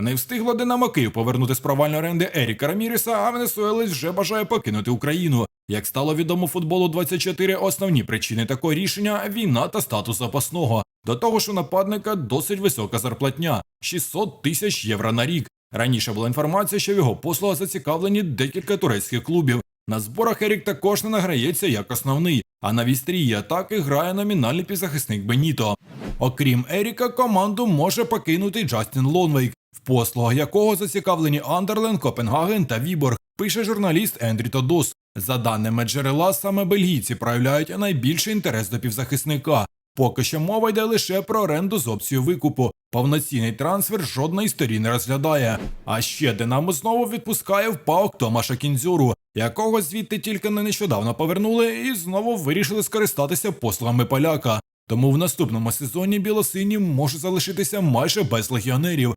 Не встигло Динамо Київ повернути з провальної оренди Еріка Раміріса, а Венесуелець вже бажає покинути Україну. Як стало відомо футболу 24 основні причини такого рішення війна та статус запасного. До того ж, у нападника досить висока зарплатня 600 тисяч євро на рік. Раніше була інформація, що в його послуга зацікавлені декілька турецьких клубів. На зборах Ерік також не награється як основний, а на вістрії атаки грає номінальний півзахисник Беніто. Окрім Еріка, команду може покинути Джастін Лонвейк, в послугах якого зацікавлені Андерлен, Копенгаген та Віборг, пише журналіст Ендрі Тодос. За даними джерела, саме бельгійці проявляють найбільший інтерес до півзахисника. Поки що мова йде лише про оренду з опцією викупу. Повноцінний трансфер жодної сторін не розглядає. А ще Динамо знову відпускає в паук Томаша Кінзюру, якого звідти тільки не нещодавно повернули і знову вирішили скористатися послугами поляка. Тому в наступному сезоні білосині може залишитися майже без легіонерів.